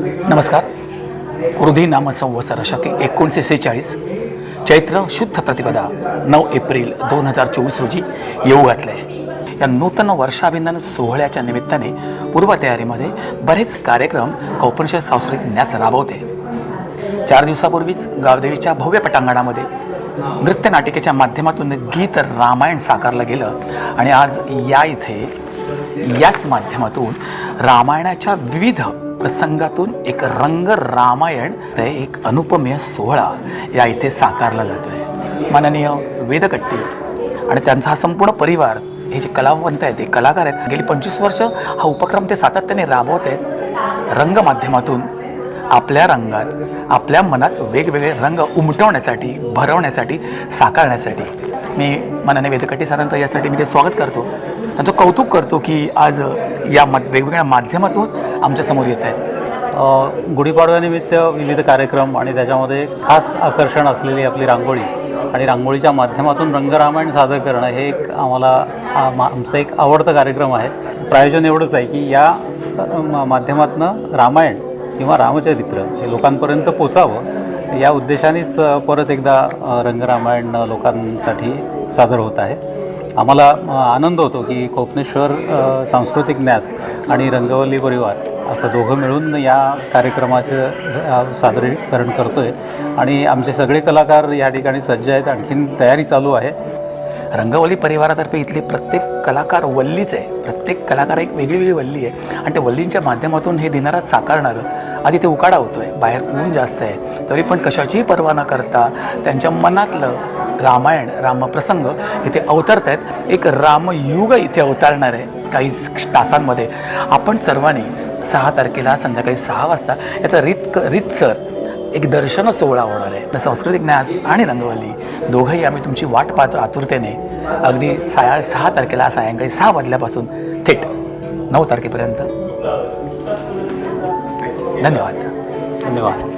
नमस्कार. कृधी नामसंवसर शके एकोणीसशे सेहेचाळीस. चैत्र शुद्ध प्रतिपदा नऊ एप्रिल दोन हजार चोवीस रोजी येऊ घातले या नूतन वर्षाभिंदन सोहळ्याच्या निमित्ताने पूर्वतयारीमध्ये बरेच कार्यक्रम कौपनिषद सांस्कृतिक न्यास राबवते. चार दिवसापूर्वीच गावदेवीच्या भव्य पटांगणामध्ये नृत्य नाटिकेच्या माध्यमातून गीत रामायण साकारलं गेलं आणि आज या इथे याच माध्यमातून रामायणाच्या विविध प्रसंगातून एक रंग रामायण ते एक अनुपमेय सोहळा या इथे साकारला जातोय. माननीय वेदकट्टी आणि त्यांचा हा संपूर्ण परिवार हे जे कलावंत आहेत ते कलाकार आहेत गेली पंचवीस वर्ष हा उपक्रम ते सातत्याने राबवत आहेत. रंग माध्यमातून आपल्या रंगात आपल्या मनात वेगवेगळे रंग उमटवण्यासाठी भरवण्यासाठी साकारण्यासाठी. मी माननीय वेदकट्टी सरांचं यासाठी मी ते स्वागत करतो. त्यांचं कौतुक करतो की आज या मध वेगवेगळ्या माध्यमातून आमच्यासमोर येत आहेत. गुढीपाडव्यानिमित्त विविध कार्यक्रम आणि त्याच्यामध्ये खास आकर्षण असलेली आपली रांगोळी आणि रांगोळीच्या माध्यमातून रंगरामायण सादर करणं हे एक आम्हाला आमचं मा- एक आवडतं कार्यक्रम आहे. प्रायोजन एवढंच आहे की या माध्यमातनं रामायण किंवा रामचरित्र हे लोकांपर्यंत पोचावं. या उद्देशानेच परत एकदा रंगरामायण लोकांसाठी सादर होत आहे. आम्हाला आनंद होतो की कोपनेश्वर सांस्कृतिक न्यास आणि रंगवल्ली परिवार असं दोघं मिळून या कार्यक्रमाचं सादरीकरण करतो आहे आणि आमचे सगळे कलाकार या ठिकाणी सज्ज आहेत. आणखीन तयारी चालू आहे. रंगवली परिवारातर्फे इथले प्रत्येक कलाकार वल्लीच आहे. प्रत्येक कलाकार एक वेगळी वेगळी वल्ली आहे. आणि त्या वल्लींच्या माध्यमातून हे दिनारात साकारणारं आधी ते उकाडा होतो आहे बाहेर ऊन जास्त आहे. तरी पण कशाचीही पर्वा न करता त्यांच्या मनातलं रामायण रामप्रसंग इथे अवतरत आहेत एक रामयुग इथे अवतरणार आहे काही तासांमध्ये. आपण सर्वांनी सहा तारखेला संध्याकाळी सहा वाजता याचा रीत रीतसर एक दर्शन सोहळा होणार आहे. तर सांस्कृतिक न्यास आणि रंगवली दोघंही आम्ही तुमची वाट पाहतो आतुरतेने. अगदी साया सहा तारखेला सायंकाळी सहा वाजल्यापासून थेट नऊ तारखेपर्यंत. धन्यवाद. धन्यवाद.